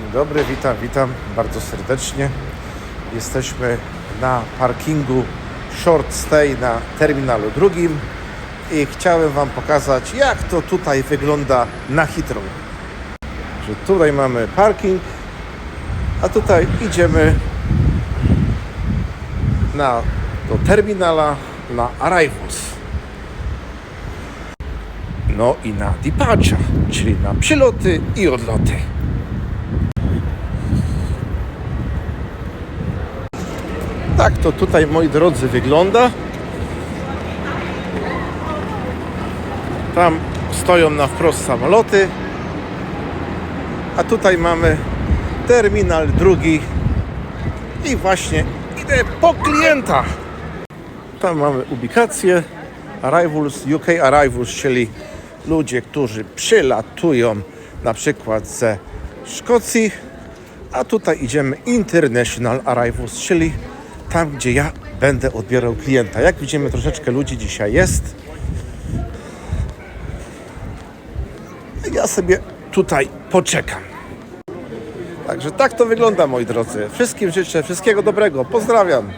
Dzień dobry, witam, witam bardzo serdecznie. Jesteśmy na parkingu Short Stay na terminalu drugim i chciałem Wam pokazać, jak to tutaj wygląda na Heathrow. Że tutaj mamy parking, a tutaj idziemy na, do terminala na Arrivals. No i na departure, czyli na przyloty i odloty. Tak to tutaj, moi drodzy, wygląda. Tam stoją na wprost samoloty. A tutaj mamy terminal drugi. I właśnie idę po klienta. Tam mamy ubikację. Arrivals, UK Arrivals, czyli ludzie, którzy przylatują na przykład ze Szkocji, a tutaj idziemy International Arrivals, czyli tam, gdzie ja będę odbierał klienta. Jak widzimy, troszeczkę ludzi dzisiaj jest. Ja sobie tutaj poczekam. Także tak to wygląda, moi drodzy. Wszystkim życzę wszystkiego dobrego. Pozdrawiam.